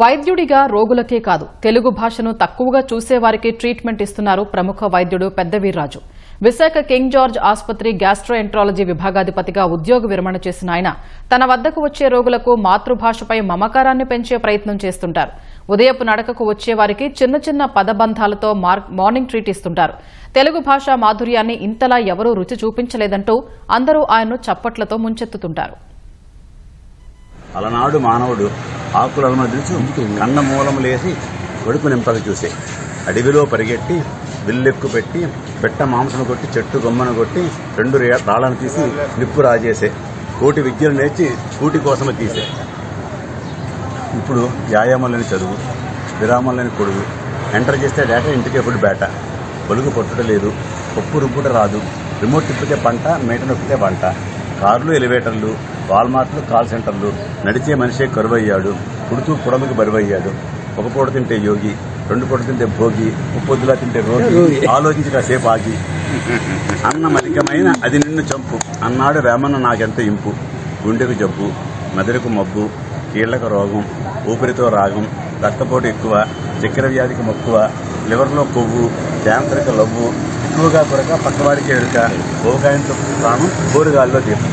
వైద్యుడిగా రోగులకే కాదు తెలుగు భాషను తక్కువగా చూసేవారికి ట్రీట్మెంట్ ఇస్తున్నారు ప్రముఖ వైద్యుడు పెద్దవీర్రాజు. విశాఖ కింగ్ జార్జ్ ఆసుపత్రి గ్యాస్ట్రోఎంట్రాలజీ విభాగాధిపతిగా ఉద్యోగ విరమణ చేసిన ఆయన తన వద్దకు వచ్చే రోగులకు మాతృభాషపై మమకారాన్ని పెంచే ప్రయత్నం చేస్తుంటారు. ఉదయపు నడకకు వచ్చేవారికి చిన్న చిన్న పదబంధాలతో మార్నింగ్ ట్రీట్ ఇస్తుంటారు. తెలుగు భాష మాధుర్యాన్ని ఇంతలా ఎవరూ రుచి చూపించలేదంటూ అందరూ ఆయన్ను చప్పట్లతో ముంచెత్తుతుంటారు. అలనాడు మానవుడు ఆకులను నిలుచు కన్న మూలములేసి కొడుకు నింపక చూసే. అడవిలో పరిగెట్టి విల్లెక్కు పెట్టి పెట్ట మాంసను కొట్టి చెట్టు గొమ్మను కొట్టి రెండు రే- రాళ్ళను తీసి నిప్పు రాజేసే. కోటి విద్యలు నేర్చి కూటి కోసమే తీసే. ఇప్పుడు వ్యాయామం లేని చదువు విరామం లేని కొడుకు ఎంటర్ చేస్తే డేటా ఇంటికే ఫుడ్ బేట బలుగు పొట్టుట లేదు పప్పు రుబ్బుట రాదు రిమోట్ తిప్పితే పంట మేట నొక్కితే వంట. కార్లు ఎలివేటర్లు వాల్మార్ట్లు కాల్ సెంటర్లు. నడిచే మనిషే కరువయ్యాడు. పుడుతూ పుడమికి బరువయ్యాడు. ఒక పూట తింటే యోగి రెండు పూట తింటే భోగి ముప్పొద్దులా తింటే రోగి. ఆలోచించి కాసేపు ఆగి. అన్న మలికమైన అది నిన్ను చంపు. అన్నాడు వేమన్న నాకెంత ఇంపు. గుండెకు జబ్బు మెదడుకు మబ్బు కీళ్ళకు రోగం ఊపిరితో రాగం రక్తపోటు ఎక్కువ చక్కెర వ్యాధికి మక్కువ లివర్లో కొవ్వు క్యాన్సర్కి లవ్వు ఎక్కువగా కొరక పక్కవాడికి ఎరుక ఓకాయంతో ప్రాణం కోరుగాల్లో దీపం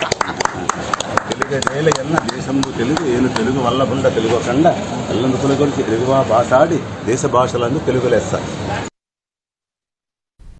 తెలుగు ఎన్న తెలుగు ఏను తెలుగు వల్ల బుండ తెలుగు కండ ఎల్లందు తెలుగు భాష ఆడి దేశ భాషలందు తెలుగు లెస్స